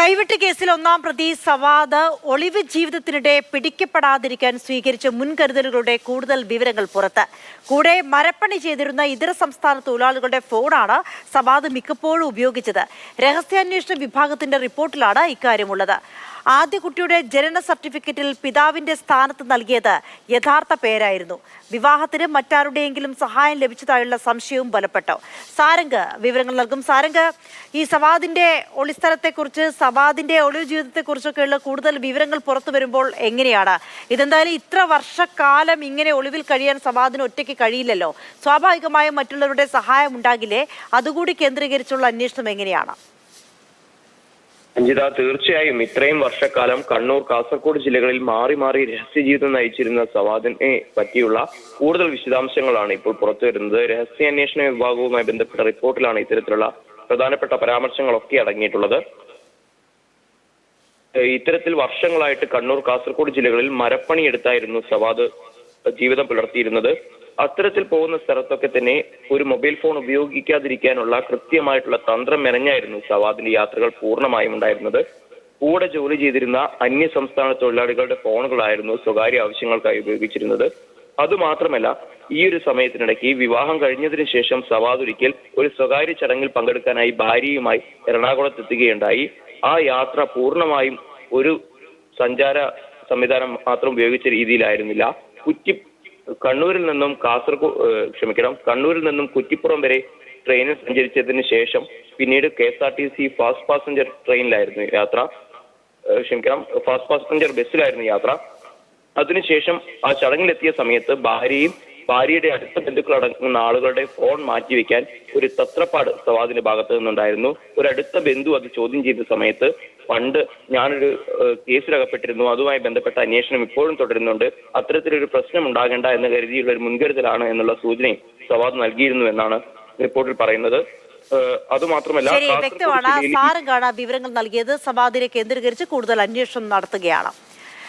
കൈവെട്ട് കേസിൽ ഒന്നാം പ്രതി സവാദ് ഒളിവ് ജീവിതത്തിനിടെ പിടിക്കപ്പെടാതിരിക്കാൻ സ്വീകരിച്ച മുൻകരുതലുകളുടെ കൂടുതൽ വിവരങ്ങൾ പുറത്ത്. കൂടെ മരപ്പണി ചെയ്തിരുന്ന ഇതര സംസ്ഥാന തൊഴിലാളികളുടെ ഫോണാണ് സവാദ് മിക്കപ്പോഴും ഉപയോഗിച്ചത്. രഹസ്യാന്വേഷണ വിഭാഗത്തിന്റെ റിപ്പോർട്ടിലാണ് ഇക്കാര്യമുള്ളത്. ആദ്യ കുട്ടിയുടെ ജനന സർട്ടിഫിക്കറ്റിൽ പിതാവിന്റെ സ്ഥാനത്ത് നൽകിയത് യഥാർത്ഥ പേരായിരുന്നു. വിവാഹത്തിന് മറ്റാരുടെയെങ്കിലും സഹായം ലഭിച്ചതായുള്ള സംശയവും ബലപ്പെട്ടു. സാരംഗ് വിവരങ്ങൾ നൽകും. സാരംഗ് ഈ സവാദിന്റെ ഒളിസ്ഥലത്തെക്കുറിച്ച് സവാദിന്റെ ഒളിവ് ജീവിതത്തെക്കുറിച്ചൊക്കെയുള്ള കൂടുതൽ വിവരങ്ങൾ പുറത്തു വരുമ്പോൾ എങ്ങനെയാണ്? ഇതെന്തായാലും ഇത്ര വർഷക്കാലം ഇങ്ങനെ ഒളിവിൽ കഴിയാൻ സവാദിന് ഒറ്റയ്ക്ക് കഴിയില്ലല്ലോ. സ്വാഭാവികമായും മറ്റുള്ളവരുടെ സഹായം ഉണ്ടാകില്ലേ? അതുകൂടി കേന്ദ്രീകരിച്ചുള്ള അന്വേഷണം എങ്ങനെയാണ്? അഞ്ജിത തീർച്ചയായും ഇത്രയും വർഷക്കാലം കണ്ണൂർ കാസർഗോഡ് ജില്ലകളിൽ മാറി മാറി രഹസ്യജീവിതം നയിച്ചിരുന്ന സവാദിനെ പറ്റിയുള്ള കൂടുതൽ വിശദാംശങ്ങളാണ് ഇപ്പോൾ പുറത്തു വരുന്നത്. രഹസ്യാന്വേഷണ വിഭാഗവുമായി ബന്ധപ്പെട്ട റിപ്പോർട്ടിലാണ് ഇത്തരത്തിലുള്ള പ്രധാനപ്പെട്ട പരാമർശങ്ങളൊക്കെ അടങ്ങിയിട്ടുള്ളത്. ഇത്തരത്തിൽ വർഷങ്ങളായിട്ട് കണ്ണൂർ കാസർഗോഡ് ജില്ലകളിൽ മരപ്പണി എടുത്തായിരുന്നു സവാദ് ജീവിതം പുലർത്തിയിരുന്നത്. അത്തരത്തിൽ പോകുന്ന സ്ഥലത്തൊക്കെ തന്നെ ഒരു മൊബൈൽ ഫോൺ ഉപയോഗിക്കാതിരിക്കാനുള്ള കൃത്യമായിട്ടുള്ള തന്ത്രം മെനഞ്ഞായിരുന്നു സവാദിന്റെ യാത്രകൾ പൂർണമായും ഉണ്ടായിരുന്നത്. കൂടെ ജോലി ചെയ്തിരുന്ന അന്യ സംസ്ഥാന തൊഴിലാളികളുടെ ഫോണുകളായിരുന്നു സ്വകാര്യ ആവശ്യങ്ങൾക്കായി ഉപയോഗിച്ചിരുന്നത്. അതുമാത്രമല്ല ഈ ഒരു സമയത്തിനിടയ്ക്ക് വിവാഹം കഴിഞ്ഞതിന് ശേഷം സവാദ് ഒരിക്കൽ ഒരു സ്വകാര്യ ചടങ്ങിൽ പങ്കെടുക്കാനായി ഭാര്യയുമായി എറണാകുളത്ത് എത്തുകയുണ്ടായി. ആ യാത്ര പൂർണമായും ഒരു സഞ്ചാര സംവിധാനം മാത്രം ഉപയോഗിച്ച രീതിയിലായിരുന്നില്ല. കുറ്റി കണ്ണൂരിൽ നിന്നും കാസർഗോ ക്ഷമിക്കണം കണ്ണൂരിൽ നിന്നും കുറ്റിപ്പുറം വരെ ട്രെയിനിൽ സഞ്ചരിച്ചതിന് ശേഷം പിന്നീട് K S R T C fast passenger ട്രെയിനിലായിരുന്നു യാത്ര. ക്ഷമിക്കണം ഫാസ്റ്റ് പാസഞ്ചർ ബസ്സിലായിരുന്നു യാത്ര. അതിനുശേഷം ആ ചടങ്ങിലെത്തിയ സമയത്ത് ഭാര്യയും ഭാര്യയുടെ അടുത്ത ബന്ധുക്കൾ അടങ്ങുന്ന ആളുകളുടെ ഫോൺ മാറ്റിവെക്കാൻ ഒരു തത്രപ്പാട് സവാദിന്റെ ഭാഗത്ത് നിന്നുണ്ടായിരുന്നു. ഒരു അടുത്ത ബന്ധു അത് ചോദ്യം ചെയ്ത സമയത്ത് പണ്ട് ഞാനൊരു കേസിലകപ്പെട്ടിരുന്നു. അതുമായി ബന്ധപ്പെട്ട അന്വേഷണം ഇപ്പോഴും തുടരുന്നുണ്ട്. അത്തരത്തിലൊരു പ്രശ്നം ഉണ്ടാകേണ്ട എന്ന് കരുതിയുള്ള ഒരു മുൻകരുതലാണ് എന്നുള്ള സൂചനയും സവാദ് നൽകിയിരുന്നു എന്നാണ് റിപ്പോർട്ടിൽ പറയുന്നത്. അതുമാത്രമല്ല വ്യക്തമാണ്. സാറും കാണാൻ വിവരങ്ങൾ നൽകിയത്. സവാദിനെ കേന്ദ്രീകരിച്ച് കൂടുതൽ അന്വേഷണം നടത്തുകയാണ്.